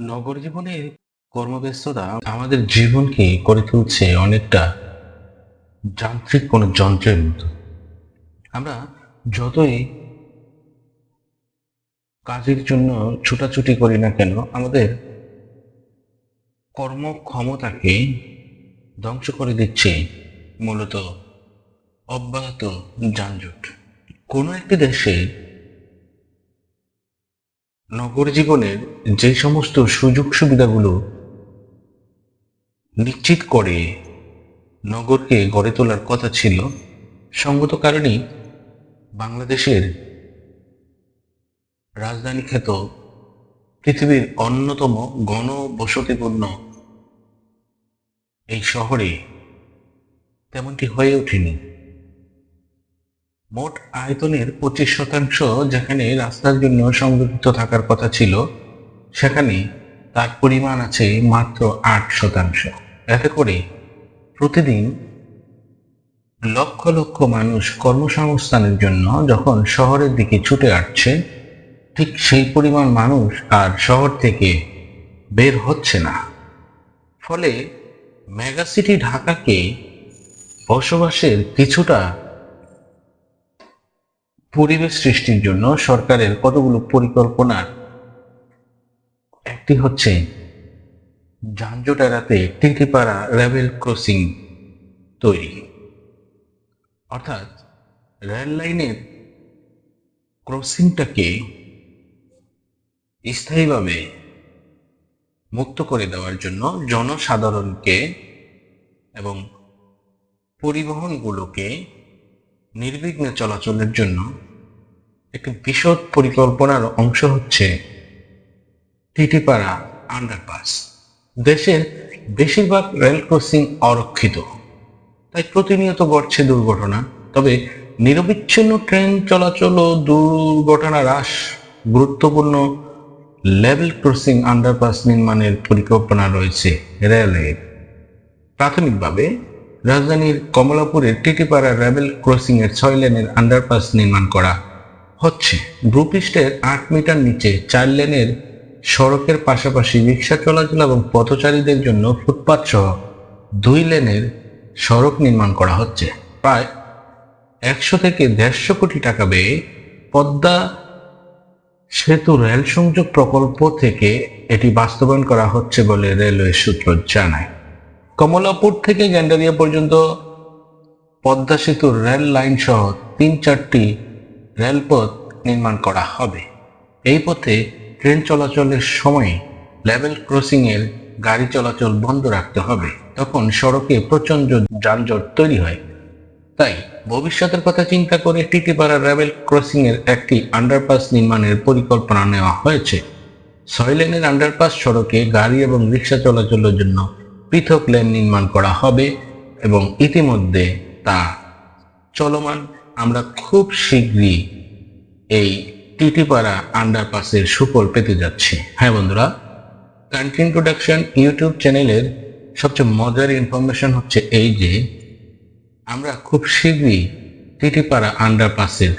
নগর জীবনের কর্মব্যস্ততা আমাদের জীবনকে করে তুলছে অনেকটা যান্ত্রিক কোনো যন্ত্রের মতো। আমরা যতই কাজের জন্য ছুটাছুটি করি না কেন, আমাদের কর্মক্ষমতাকে ধ্বংস করে দিচ্ছে মূলত অব্যাহত যানজট। কোনো একটি দেশে নগর জীবনের যে সমস্ত সুযোগ সুবিধাগুলো নিশ্চিত করে নগরকে গড়ে তোলার কথা ছিল, সঙ্গত কারণেই বাংলাদেশের রাজধানী খ্যাত পৃথিবীর অন্যতম গণবসতিপূর্ণ এই শহরে তেমনটি হয়ে ওঠেনি। মোট আয়তনের পঁচিশ শতাংশ যেখানে রাস্তার জন্য সংরক্ষিত থাকার কথা ছিল, সেখানে তার পরিমাণ আছে মাত্র আট শতাংশ। এতে করে প্রতিদিন লক্ষ লক্ষ মানুষ কর্মসংস্থানের জন্য যখন শহরের দিকে ছুটে আসছে, ঠিক সেই পরিমাণ মানুষ আর শহর থেকে বের হচ্ছে না। ফলে মেগাসিটি ঢাকাকে বসবাসের কিছুটা পরিবেশ সৃষ্টির জন্য সরকারের কতগুলো পরিকল্পনার একটি হচ্ছে যানজট এড়াতে টিটিপাড়া লেভেল ক্রসিং তৈরি। অর্থাৎ রেল লাইনের ক্রসিংটাকে স্থায়ীভাবে মুক্ত করে দেওয়ার জন্য জনসাধারণকে এবং পরিবহনগুলোকে নির্বিঘ্নে চলাচলের জন্য একটি বিশদ পরিকল্পনার অংশ হচ্ছে টিটিপাড়া আন্ডারপাস দেশের বেশিরভাগ রেল ক্রসিং অরক্ষিত, তাই প্রতিনিয়ত ঘটছে দুর্ঘটনা। তবে নিরবিচ্ছিন্ন ট্রেন চলাচল ও দুর্ঘটনা হ্রাস গুরুত্বপূর্ণ লেভেল ক্রসিং আন্ডারপাস নির্মাণের পরিকল্পনা রয়েছে রেলের প্রাথমিকভাবে রাজধানীর কমলাপুরের টিটিপাড়া রেবেল ক্রসিং এর ছয় লেনের আন্ডারপাস নির্মাণ করা হচ্ছে। ব্রুপিস্টের আট মিটার নিচে চার লেনের সড়কের পাশাপাশি রিক্সা চলাচল এবং পথচারীদের জন্য ফুটপাত সহ দুই লেনের সড়ক নির্মাণ করা হচ্ছে। প্রায় একশো থেকে দেড়শো কোটি টাকা ব্যয়ে পদ্মা সেতু রেল সংযোগ প্রকল্প থেকে এটি বাস্তবায়ন করা হচ্ছে বলে রেলওয়ে সূত্র জানায়। কমলাপুর থেকে গ্যান্ডারিয়া পর্যন্ত পদ্মা সেতুর রেল লাইন সহ তিন চারটি রেলপথ নির্মাণ করা হবে। এই পথে ট্রেন চলাচলের সময় লেভেল ক্রসিং এর গাড়ি চলাচল বন্ধ রাখতে হবে। তখন সড়কে প্রচণ্ড যানজট তৈরি হয়। তাই ভবিষ্যতের কথা চিন্তা করে টিটিপাড়া রেবেল ক্রসিং এর একটি আন্ডারপাস নির্মাণের পরিকল্পনা নেওয়া হয়েছে। ছয় লেনের আন্ডারপাস সড়কে গাড়ি এবং রিক্সা চলাচলের জন্য পৃথক লেন নির্মাণ করা হবে এবং ইতিমধ্যে তা চলমান। আমরা খুব শীঘ্রই এই টিটিপাড়া আন্ডারপাসের সুফল পেতে যাচ্ছি। হ্যাঁ বন্ধুরা কান্ট্রি ইন্ট্রোডাকশন ইউটিউব চ্যানেলের সবচেয়ে মজার ইনফরমেশন হচ্ছে এই যে, আমরা খুব শীঘ্রই টিটিপাড়া আন্ডারপাসের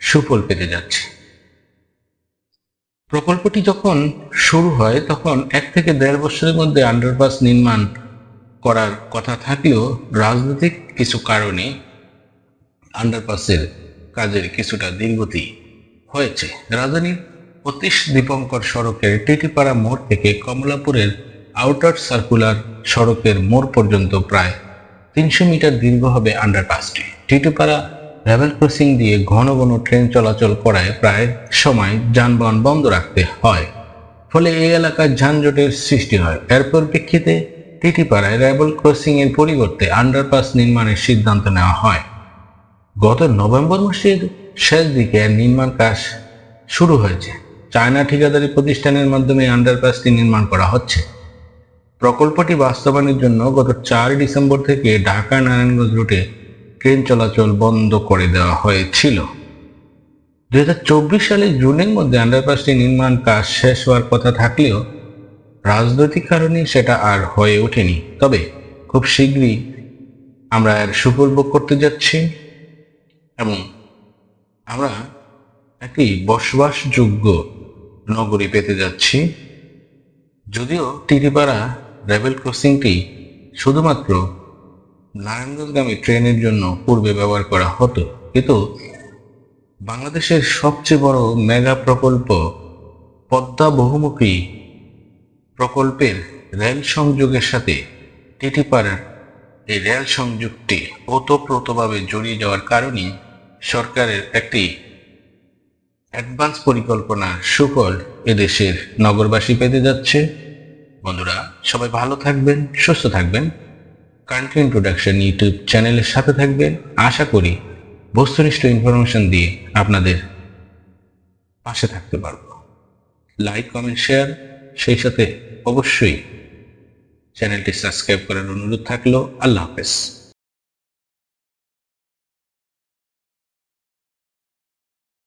সুফল পেতে যাচ্ছি। প্রকল্পটি যখন শুরু হয়, তখন এক থেকে দেড় বছরের মধ্যে আন্ডারপাস নির্মাণ করার কথা থাকলেও রাজনৈতিক কিছু কারণে আন্ডারপাসের কাজের কিছুটা দীর্ঘতি হয়েছে। রাজধানীর অতীশ দীপঙ্কর সড়কের টিটিপাড়া মোড় থেকে কমলাপুরের আউটার সার্কুলার সড়কের মোড় পর্যন্ত প্রায় তিনশো মিটার দীর্ঘ হবে আন্ডারপাসটি টিটিপাড়া লেভেল ক্রসিং দিয়ে ঘন ঘন ট্রেন চলাচল করায় প্রায় সময় যানবাহন বন্ধ রাখতে হয়। ফলে এই এলাকায় যানজটের সৃষ্টি হয়। এর পরিপ্রেক্ষিতে টিটিপাড়ায় লেভেল ক্রসিং এর পরিবর্তে আন্ডারপাস নির্মাণের সিদ্ধান্ত নেওয়া হয়। গত নভেম্বর মাসের শেষ দিকে নির্মাণ কাজ শুরু হয়েছে। চায়না ঠিকাদারি প্রতিষ্ঠানের মাধ্যমে আন্ডারপাসটি নির্মাণ করা হচ্ছে। প্রকল্পটি বাস্তবায়নের জন্য গত চার ডিসেম্বর থেকে ঢাকা নারায়ণগঞ্জ রুটে ট্রেন চলাচল বন্ধ করে দেওয়া হয়েছিল। দুই সালে জুনের মধ্যে আন্ডারপাসটি নির্মাণ কাজ শেষ হওয়ার কথা থাকলেও রাজনৈতিক কারণে সেটা আর হয়ে ওঠেনি। তবে খুব শীঘ্রই আমরা এর সুফল ভোগ করতে যাচ্ছি এবং আমরা একটি বসবাসযোগ্য নগরী পেতে যাচ্ছি। যদিও টিটিপাড়া রেবেল ক্রসিংটি শুধুমাত্র নারায়ণগঞ্জগামী ট্রেনের জন্য পূর্বে ব্যবহার করা হতো। কিন্তু বাংলাদেশের সবচেয়ে বড় মেগা প্রকল্প পদ্মা বহুমুখী প্রকল্পের রেল সংযোগের সাথে টিটিপাড়ার এই রেল সংযোগটি ওতপ্রোতভাবে জড়িয়ে যাওয়ার কারণে সরকারের একটি অ্যাডভান্স পরিকল্পনার সুফল এদেশের নগরবাসী পেতে যাচ্ছে। বন্ধুরা, সবাই ভালো থাকবেন, সুস্থ থাকবেন। কান্ট্রি ইন্ট্রোডাকশন ইউটিউব চ্যানেলের সাথে থাকবেন। আশা করি বস্তুনিষ্ঠ ইনফরমেশন দিয়ে আপনাদের পাশে থাকতে পারব। লাইক কমেন্ট শেয়ার সেই সাথে অবশ্যই চ্যানেলটি সাবস্ক্রাইব করার অনুরোধ থাকল। আল্লাহ হাফেজ।